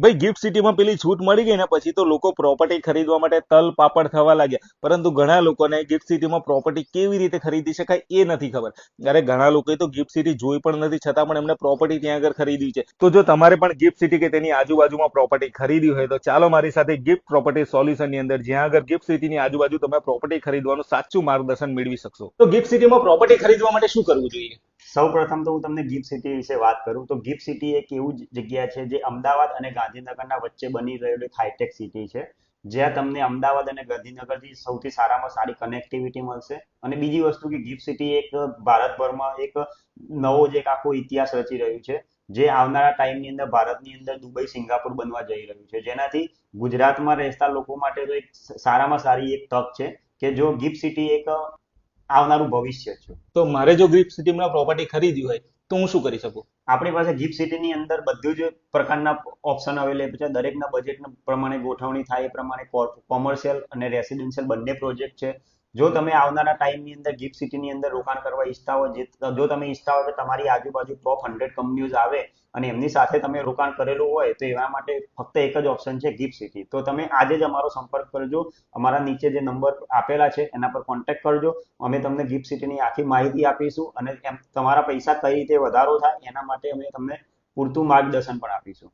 ભાઈ ગિફ્ટ સિટીમાં પેલી છૂટ મળી ગઈ ને પછી તો લોકો પ્રોપર્ટી ખરીદવા માટે તલ પાપડ થવા લાગ્યા. પરંતુ ઘણા લોકોને ગિફ્ટ સિટીમાં પ્રોપર્ટી કેવી રીતે ખરીદી શકાય એ નથી ખબર. અરે, ઘણા લોકોએ તો ગિફ્ટ સિટી જોઈ પણ નથી, છતાં પણ એમને પ્રોપર્ટી ત્યાં આગળ ખરીદી છે. તો જો તમારે પણ ગિફ્ટ સિટી કે તેની આજુબાજુમાં પ્રોપર્ટી ખરીદી હોય તો ચાલો મારી સાથે ગિફ્ટ પ્રોપર્ટી સોલ્યુશનની અંદર, જ્યાં આગળ ગિફ્ટ સિટીની આજુબાજુ તમે પ્રોપર્ટી ખરીદવાનું સાચું માર્ગદર્શન મેળવી શકશો. તો ગિફ્ટ સિટીમાં પ્રોપર્ટી ખરીદવા માટે શું કરવું જોઈએ? સૌ પ્રથમ તો હું તમને ગિફ્ટ સિટી વિશે વાત કરું. તો ગિફ્ટ સિટી એક એવું જગ્યા છે જે અમદાવાદ અને ગાંધીનગરના વચ્ચે બની રહેલી હાઈટેક સિટી છે. જ્યાં તમને અમદાવાદ અને ગાંધીનગરથી સૌથી સારામાં સારી કનેક્ટિવિટી મળશે. અને બીજી વસ્તુ કે ગિફ્ટ સિટી એક ભારતભરમાં એક નવો જ એક આખો ઇતિહાસ રચી રહ્યું છે. જે આવનારા ટાઈમની અંદર ભારતની અંદર દુબઈ, સિંગાપુર બનવા જઈ રહ્યું છે. જેનાથી ગુજરાતમાં રહેતા લોકો માટે તો એક સારામાં સારી એક તક છે કે જો ગિફ્ટ સિટી એક આવનારું ભવિષ્ય છે. તો મારે જો ગિફ્ટ સિટીમાં પ્રોપર્ટી ખરીદી હોય તો હું શું કરી શકું? આપણી પાસે ગિફ્ટ સિટીની અંદર બધું જ પ્રકારના ઓપ્શન અવેલેબલ છે. દરેકના બજેટ પ્રમાણે ગોઠવણી થાય એ પ્રમાણે કોમર્શિયલ અને રેસિડેન્શિયલ બંને પ્રોજેક્ટ છે. જો તમે આવનારા ટાઈમની અંદર ગિફ્ટ સિટીની અંદર રોકાણ કરવા ઈચ્છતા હો, જે તમે ઈચ્છતા હો કે તમારી આજુબાજુ ટોપ હંડ્રેડ કંપનીઝ આવે અને એમની સાથે તમે રોકાણ કરેલું હોય, તો એના માટે ફક્ત એક જ ઓપ્શન છે ગિફ્ટ સિટી. તો તમે આજે જ અમારો સંપર્ક કરજો. અમારા નીચે જે નંબર આપેલા છે, એના પર કોન્ટેક્ટ કરજો. અમે તમને ગિફ્ટ સિટીની આખી માહિતી આપીશું અને તમારા પૈસા કઈ રીતે વધારો થાય, એના માટે અમે તમને પૂરતું માર્ગદર્શન પણ આપીશું.